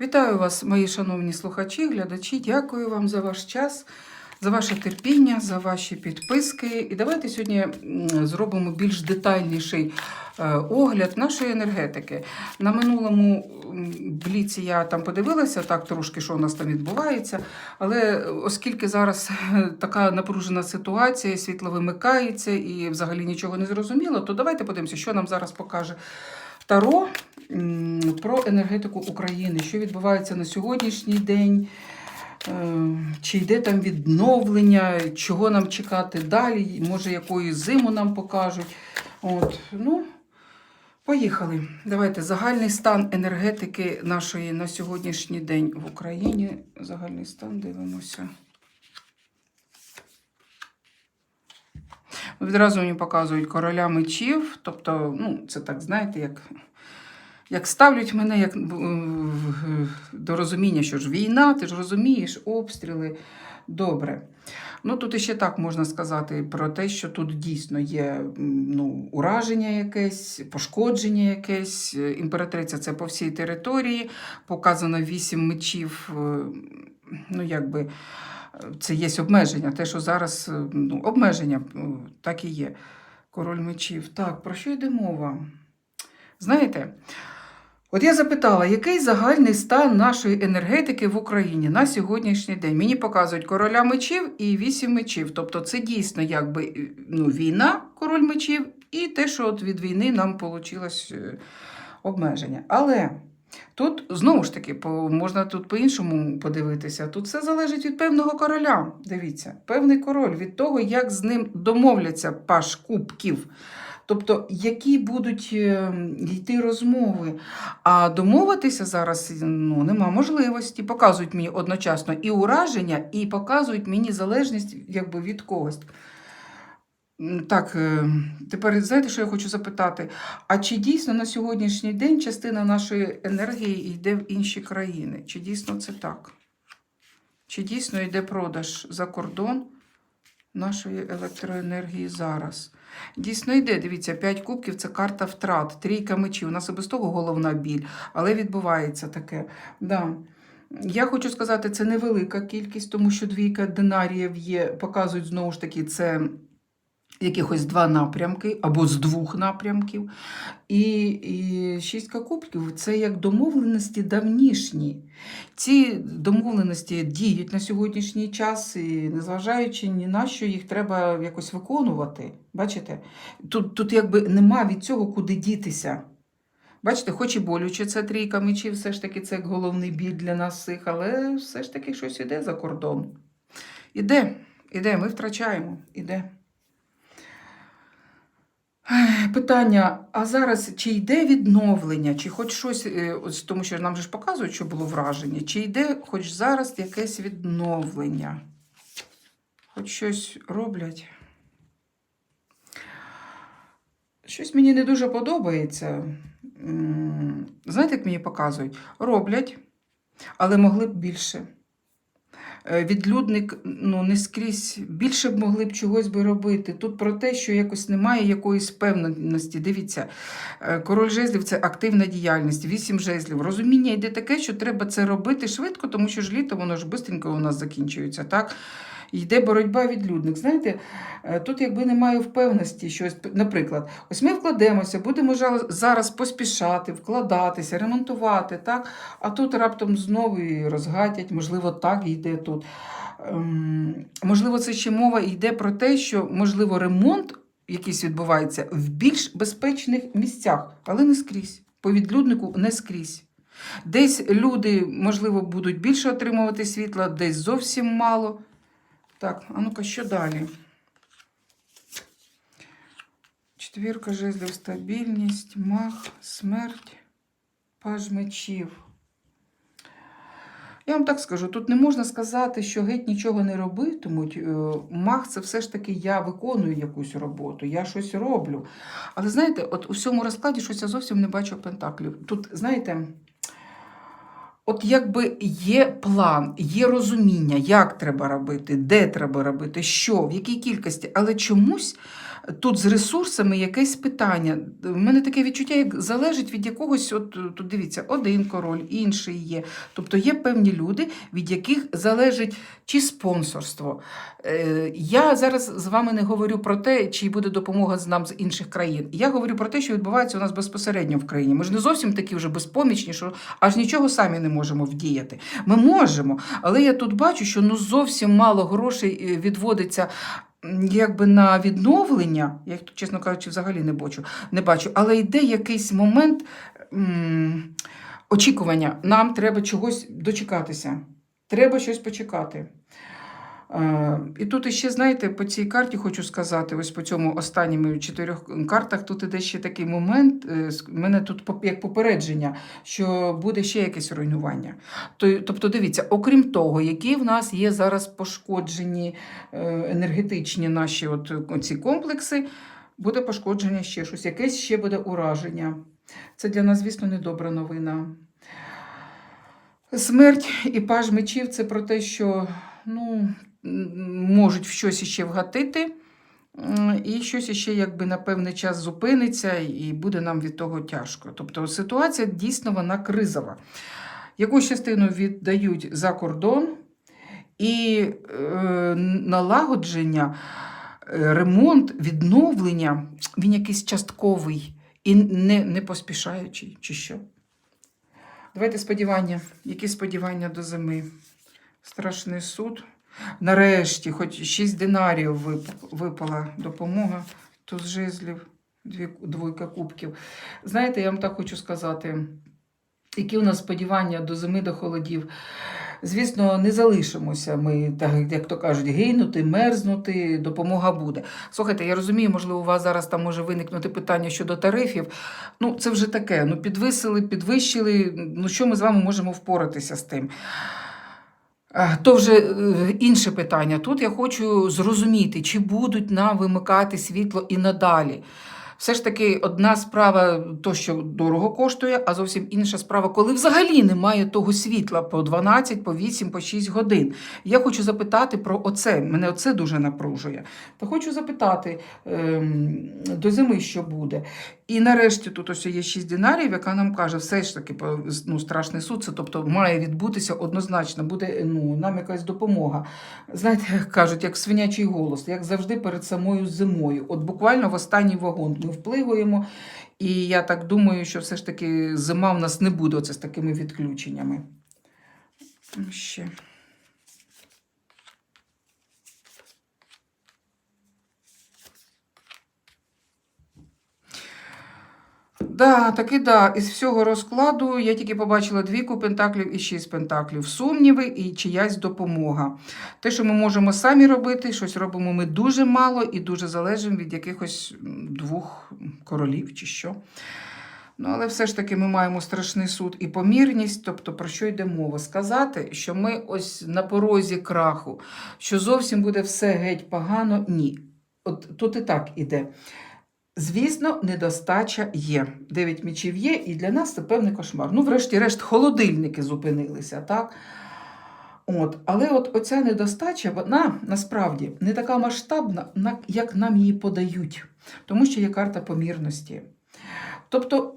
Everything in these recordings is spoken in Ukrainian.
Вітаю вас, мої шановні слухачі, глядачі. Дякую вам за ваш час, за ваше терпіння, за ваші підписки. І давайте сьогодні зробимо більш детальніший е, огляд нашої енергетики. На минулому бліці я там подивилася так трошки, що у нас там відбувається. Але оскільки зараз е, така напружена ситуація, світло вимикається і взагалі нічого не зрозуміло, то давайте подивимося, що нам зараз покаже Таро про енергетику України, що відбувається на сьогоднішній день, е, чи йде там відновлення, чого нам чекати далі, може, якою зиму нам покажуть. От, ну, поїхали. Давайте загальний стан енергетики нашої на сьогоднішній день в Україні. Загальний стан дивимося. Відразу мені показують короля мечів. Тобто, ну, це так, знаєте, як, як ставлять мене як, е, до розуміння, що ж війна, ти ж розумієш, обстріли. Добре. Ну, тут іще так можна сказати про те, що тут дійсно є ну, ураження якесь, пошкодження якесь. Імператриця це по всій території. Показано вісім мечів. е, Ну, якби це є обмеження. Те, що зараз е, ну, обмеження, так і є. Король мечів. Так, про що йде мова? Знаєте, от я запитала, який загальний стан нашої енергетики в Україні на сьогоднішній день? Мені показують короля мечів і вісім мечів. Тобто це дійсно якби е, ну, війна, король мечів, і те, що от від війни нам вийшло обмеження. Але тут знову ж таки можна тут по-іншому подивитися. Тут все залежить від певного короля. Дивіться, певний король від того, як з ним домовляться паш кубків. Тобто, які будуть е, йти розмови. А домовитися зараз ну, нема можливості. Показують мені одночасно і ураження, і показують мені залежність якби, від когось. Так, е, тепер знаєте, що я хочу запитати? А чи дійсно на сьогоднішній день частина нашої енергії йде в інші країни? Чи дійсно це так? Чи дійсно йде продаж за кордон нашої електроенергії зараз? Дійсно йде, дивіться, 5 кубків це карта втрат, трійка мечів. У нас і без того головна біль, але відбувається таке. Да. Я хочу сказати, це невелика кількість, тому що двійка динаріїв є, показують знову ж таки, це якихось два напрямки або з двох напрямків. І, і шістка кубків це як домовленості давнішні. Ці домовленості діють на сьогоднішній час, і незважаючи ні на що, їх треба якось виконувати. Бачите? Тут, тут якби нема від цього куди дітися. Бачите, хоч і болюче це трійка мечів, все ж таки це як головний біль для нас всіх, але все ж таки щось іде за кордон. Іде, іде, ми втрачаємо, іде. Питання: а зараз чи йде відновлення, чи хоч щось, е, тому що нам же ж показують, що було враження, чи йде хоч зараз якесь відновлення? Хоч щось роблять? Щось мені не дуже подобається. Знаєте, як мені показують? Роблять, але могли б більше. Е, Відлюдник ну, не скрізь більше б могли б чогось би робити. Тут про те, що якось немає якоїсь певності. Дивіться, е, король жезлів це активна діяльність, вісім жезлів. Розуміння йде таке, що треба це робити швидко, тому що ж літо воно ж швидко у нас закінчується. так? Йде боротьба відлюдник. Знаєте, е, тут якби немає впевненості, що, наприклад, ось ми вкладемося, будемо зараз поспішати, вкладатися, ремонтувати, так? а тут раптом знову і розгатять, можливо, так йде тут. Ем, можливо, це ще мова йде про те, що, можливо, ремонт якийсь відбувається в більш безпечних місцях, але не скрізь. По відлюднику не скрізь. Десь люди, можливо, будуть більше отримувати світла, десь зовсім мало. Так, а ну-ка, що далі? Четвірка жезлів, стабільність, мах, смерть, паж мечів. Я вам так скажу, тут не можна сказати, що геть нічого не робитимуть. Е, Мах це все ж таки я виконую якусь роботу, я щось роблю. Але знаєте, от у всьому розкладі щось я зовсім не бачу пентаклів. Тут, знаєте, от якби є план, є розуміння, як треба робити, де треба робити, що, в якій кількості, але чомусь тут з ресурсами якесь питання. У мене таке відчуття, як залежить від якогось, от тут дивіться, один король, інший є. Тобто є певні люди, від яких залежить чи спонсорство. Е, Я зараз з вами не говорю про те, чи буде допомога з нам з інших країн. Я говорю про те, що відбувається у нас безпосередньо в країні. Ми ж не зовсім такі вже безпомічні, що аж нічого самі не можемо вдіяти. Ми можемо, але я тут бачу, що ну зовсім мало грошей е, відводиться. Якби на відновлення, я їх чесно кажучи, взагалі не бачу, не бачу, але йде якийсь момент м, очікування. Нам треба чогось дочекатися. Треба щось почекати. Е, І тут іще, знаєте, по цій карті хочу сказати, ось по цьому останнім чотирьох картах, тут іде ще такий момент, е, в мене тут як попередження, що буде ще якесь руйнування. Тобто, дивіться, окрім того, які в нас є зараз пошкоджені е, енергетичні наші от, ці комплекси, буде пошкодження ще щось, якесь ще буде ураження. Це для нас, звісно, недобра новина. Смерть і паж мечів це про те, що ну, можуть в щось іще вгатити, і щось іще якби на певний час зупиниться, і буде нам від того тяжко. Тобто ситуація дійсно вона кризова. Якусь частину віддають за кордон, і е, налагодження, е, ремонт, відновлення, він якийсь частковий і не, не поспішаючий, чи що. Давайте сподівання. Які сподівання до зими? Страшний суд. Нарешті, хоч 6 динарів випала допомога. Туз жезлів, двойка кубків. Знаєте, я вам так хочу сказати, які у нас сподівання до зими, до холодів. Звісно, не залишимося ми, так як то кажуть, гинути, мерзнути, допомога буде. Слухайте, я розумію, можливо, у вас зараз там може виникнути питання щодо тарифів. Ну, це вже таке. Ну, підвисили, підвищили. Ну, що ми з вами можемо впоратися з тим? Е, То вже е, інше питання. Тут я хочу зрозуміти, чи будуть нам вимикати світло і надалі. Все ж таки, одна справа, то, що дорого коштує, а зовсім інша справа, коли взагалі немає того світла по 12, по 8, по 6 годин. Я хочу запитати про оце. Мене оце дуже напружує. Та хочу запитати ем, до зими, що буде. І нарешті тут ось є 6 динарів, яка нам каже, все ж таки ну, страшний суд, це тобто має відбутися однозначно, буде ну, нам якась допомога. Знаєте, кажуть, як свинячий голос, як завжди перед самою зимою. От буквально в останній вагон впливуємо, і я так думаю, що все ж таки зима в нас не буде оце з такими відключеннями. Ще. Да, таки да. Із всього розкладу я тільки побачила двійку пентаклів і шість пентаклів. Сумніви і чиясь допомога. Те, що ми можемо самі робити, щось робимо ми дуже мало і дуже залежимо від якихось двох королів чи що. Ну, але все ж таки ми маємо страшний суд і помірність, тобто про що йде мова? Сказати, що ми ось на порозі краху, що зовсім буде все геть погано, ні. От тут і так іде. Звісно, недостача є. Дев'ять мічів є, і для нас це певний кошмар. Ну, врешті-решт, холодильники зупинилися, так? От, але от оця недостача, вона насправді не така масштабна, як нам її подають, тому що є карта помірності. Тобто,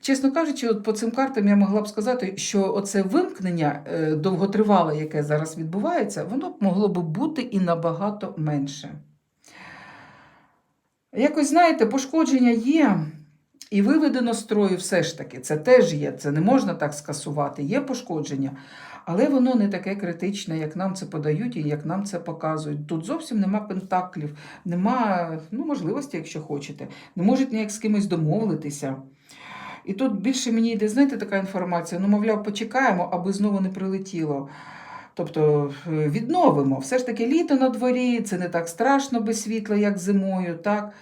чесно кажучи, от по цим картам я могла б сказати, що оце вимкнення е, довготривале, яке зараз відбувається, воно б могло б бути і набагато менше. Якось, знаєте, пошкодження є, і виведено з строю все ж таки. Це теж є, це не можна так скасувати. Є пошкодження, але воно не таке критичне, як нам це подають і як нам це показують. Тут зовсім нема пентаклів, нема ну, можливості, якщо хочете, не можуть ніяк з кимось домовитися. І тут більше мені йде, знаєте, така інформація, ну, мовляв, почекаємо, аби знову не прилетіло. Тобто е, відновимо. Все ж таки літо на дворі, це не так страшно без світла, як зимою, так?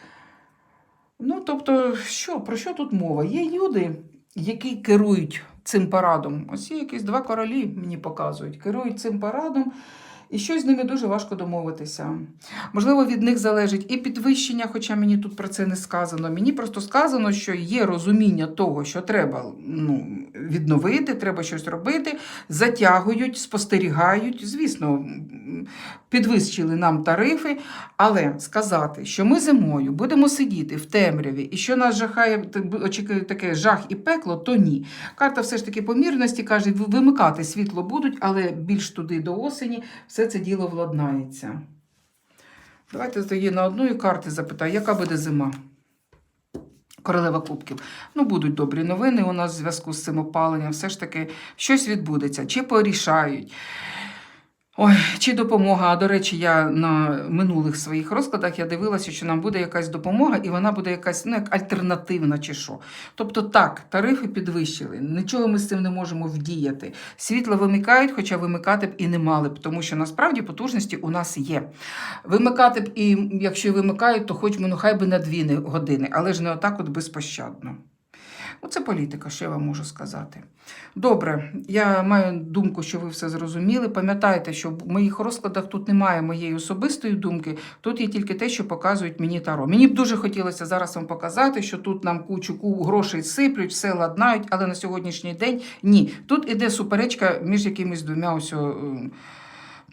Ну, тобто, що, про що тут мова? Є люди, які керують цим парадом. Ось є якісь два королі, мені показують, керують цим парадом, і щось з ними дуже важко домовитися. Можливо, від них залежить і підвищення, хоча мені тут про це не сказано. Мені просто сказано, що є розуміння того, що треба ну, відновити, треба щось робити, затягують, спостерігають. Звісно, підвищили нам тарифи, але сказати, що ми зимою будемо сидіти в темряві і що нас жахає, очікує таке жах і пекло, то ні. Карта все ж таки помірності каже, вимикати світло будуть, але більш туди до осені все це діло владнається. Давайте здає на одної карти запитаю, яка буде зима? Королева Кубків. Ну, будуть добрі новини у нас в зв'язку з цим опаленням. Все ж таки, щось відбудеться, чи порішають. Ой, чи допомога. А до речі, я на минулих своїх розкладах я дивилася, що нам буде якась допомога, і вона буде якась ну, як альтернативна чи що. Тобто, так, тарифи підвищили, нічого ми з цим не можемо вдіяти. Світло вимикають, хоча вимикати б і не мали б, тому що насправді потужності у нас є. Вимикати б і якщо вимикають, то хоч ну, хай би на дві години, але ж не отак от безпощадно. Оце політика, що я вам можу сказати. Добре, я маю думку, що ви все зрозуміли. Пам'ятайте, що в моїх розкладах тут немає моєї особистої думки, тут є тільки те, що показують мені таро. Мені б дуже хотілося зараз вам показати, що тут нам кучу грошей сиплють, все ладнають, але на сьогоднішній день ні. Тут іде суперечка між якимись двома ось.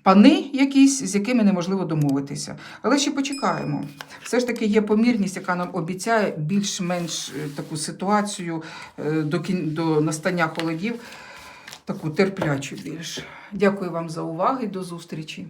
Пани якісь, з якими неможливо домовитися. Але ще почекаємо. Все ж таки є помірність, яка нам обіцяє більш-менш е, таку ситуацію е, до, кін... до настання холодів, таку терплячу більш. Дякую вам за увагу і до зустрічі.